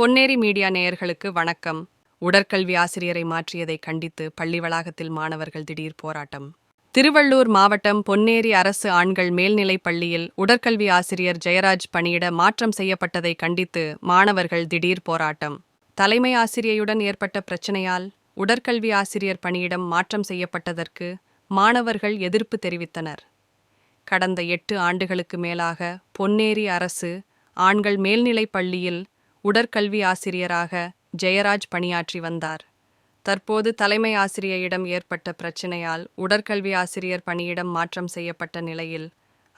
Ponneri media நேயர்களுக்கு வணக்கம். உடற்கல்வி ஆசிரியரை மாற்றியதை கண்டித்து பள்ளி வளாகத்தில் மாணவர்கள் திடீர் போராட்டம். திருவள்ளூர் மாவட்டம் பொன்னேரி அரசு ஆண்கள் மேல்நிலைப் பள்ளியில் உடற்கல்வி ஆசிரியர் ஜெயராஜ் பணியிட மாற்றம் செய்யப்பட்டதை கண்டித்து மாணவர்கள் திடீர் போராட்டம். தலைமை ஆசிரியையுடன் ஏற்பட்ட பிரச்சனையால் உடற்கல்வி ஆசிரியர் பணியிடம் மாற்றம் செய்யப்பட்டதற்கு மாணவர்கள் எதிர்ப்பு தெரிவித்தனர். கடந்த எட்டு ஆண்டுகளுக்கு மேலாக பொன்னேரி அரசு ஆண்கள் மேல்நிலைப் பள்ளியில் உடற்கல்வி ஆசிரியராக ஜெயராஜ் பணியாற்றி வந்தார். தற்போது தலைமை ஆசிரியரிடம் ஏற்பட்ட பிரச்சினையால் உடற்கல்வி ஆசிரியர் பணியிடம் மாற்றம் செய்யப்பட்ட நிலையில்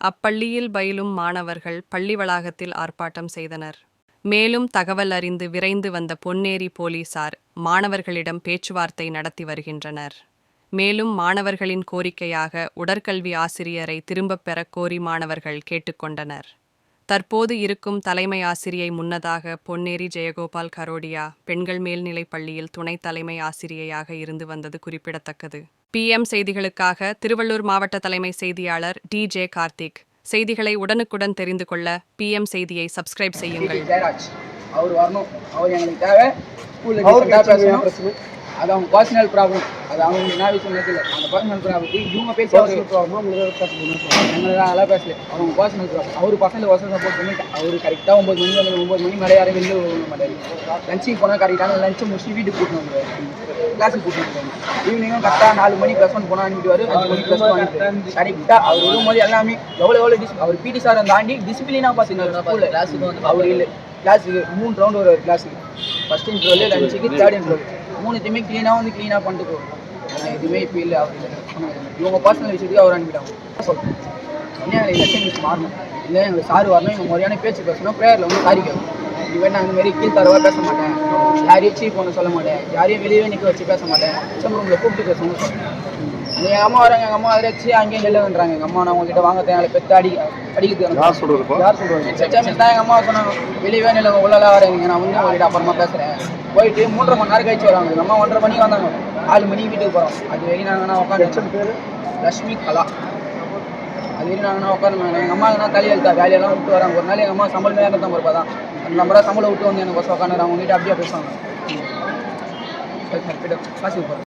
அப்பள்ளியில் பயிலும் மாணவர்கள் பள்ளி வளாகத்தில் ஆர்ப்பாட்டம் செய்தனர். மேலும் தகவல் அறிந்து விரைந்து வந்த பொன்னேரி போலீசார் மாணவர்களிடம் பேச்சுவார்த்தை நடத்தி வருகின்றனர். மேலும் மாணவர்களின் கோரிக்கையாக உடற்கல்வி ஆசிரியரை திரும்பப் பெற கோரி மாணவர்கள் கேட்டுக்கொண்டனர் தற்போது இருக்கும் தலைமை ஆசிரியை முன்னதாக பொன்னேரி ஜெயகோபால் கரோடியா பெண்கள் மேல்நிலைப் பள்ளியில் துணை தலைமை ஆசிரியையாக இருந்து வந்தது குறிப்பிடத்தக்கது. பிஎம் செய்திகளுக்காக திருவள்ளூர் மாவட்ட தலைமை செய்தியாளர் டி. ஜே. கார்த்திக். செய்திகளை உடனுக்குடன் தெரிந்து கொள்ள பிஎம் செய்தியை சப்ஸ்கிரைப் செய்யுங்கள். அவர் வரணும். அவர் எங்களுக்கு தேவை. அது அவங்க பர்சனல் ப்ராப்ளம் அது அவங்க என்ன விஷயம் இல்லை அந்த பர்சனல் ப்ராப்ளம் இவங்க பேசி அவர் எங்களை நல்லா பேசல. அவங்க பர்சனல் ப்ராப்ளம் அவர் பசங்களை வசதி சப்போர்ட் பண்ணி அவர் கரெக்டாக ஒம்பது மணி வந்து ஒம்பது மணி மேலே யாரும் வெளியே விட மாட்டார். லஞ்சுக்கு போனால் கரெக்டான லஞ்சை முடிச்சு வீட்டுக்கு வந்துருவார். கிளாஸுக்கு கூட்டிட்டு வந்துருவாங்க ஈவினிங்கும் கரெக்டாக நாலு மணி ப்ளஸ் ஒன் போனால் அனுப்பிடுவார் அஞ்சு மணி ப்ளஸ் ஒன் அனுப்பிடுவார் கரெக்டாக அவர் விடும்போது எல்லாமே எவ்வளோ எவ்வளோ டிஸ் அவர் பிடி சாரை தாண்டி டிசிப்ளினாக பார்த்துருந்தார் ஸ்கூலில் கிளாஸுக்கு வந்து அவர் இல்லை. கிளாஸுக்கு மூணு ரவுண்டு வருவார் கிளாஸுக்கு ஃபஸ்ட் இன்ட்ரோலே லஞ்சுக்கு தேர்ட் இன்ட்ரோ மூணுத்தையுமே க்ளீனாக வந்து க்ளீனாக பண்ணிட்டு போவோம் எதுவுமே இப்போ இல்லை அப்படின்னு இவங்க பர்சனல் விஷயத்துக்கு அவர் அனுப்பிட்டாங்க. சொல்கிறேன் உடனே எங்களை எலெக்ஷன் மிஸ் மாறணும். இல்லை எங்களுக்கு சார் வரணும் இவங்க முறையான பேச்சு பேசணும் ப்ரேயரில் வந்து சாரிக்கணும் இவன் நான் இந்த மாதிரி கீழ் தரவா பேச மாட்டேன். யாரையும் சீப் பண்ண சொல்ல மாட்டேன். யாரையும் வெளியே நிற்க வச்சு பேச மாட்டேன். சிம் ரூமில் கூப்பிட்டு சொல்கிறேன் எங்கள் அம்மா வராங்க எங்கள் அம்மா அதிரச்சு அங்கேயும் நெல்லுன்றாங்க எங்கள் அம்மா நான் உங்ககிட்ட வாங்க தேவை பெற்று அடி அடிக்கிறது யார் சொல்றதுப்பா யார் சொல்றாங்க சச்சாமி தான் எங்கள் அம்மா சொன்னாங்க வெளியவே நில உள்ளலாம் வரேங்க நான் வந்து உங்ககிட்ட அப்புறமா பேசுகிறேன் போயிட்டு மூன்றரை மணி நேரம் கழிச்சு வராங்க எங்கள் அம்மா ஒன்றரை மணிக்கு வந்தாங்க. நாலு மணிக்கு வீட்டுக்கு போகிறோம் அது வரைக்கும் நாங்கள் நான் உட்காந்து லக்ஷ்மி கலா. அது வரைக்கும் உட்காந்து எங்கள் அம்மா நான் எழுத்தா வேலையெல்லாம் விட்டு வராங்க. ஒரு நாள் எங்கள் அம்மா சம்பளம் மேலே தான் பொறுப்பா தான் நம்ம சம்பளம் விட்டு வந்து எனக்கு உட்காந்து அவங்க வீட்டு அப்படியே பேசுவாங்க. சரி சார் காசு போகிறேன்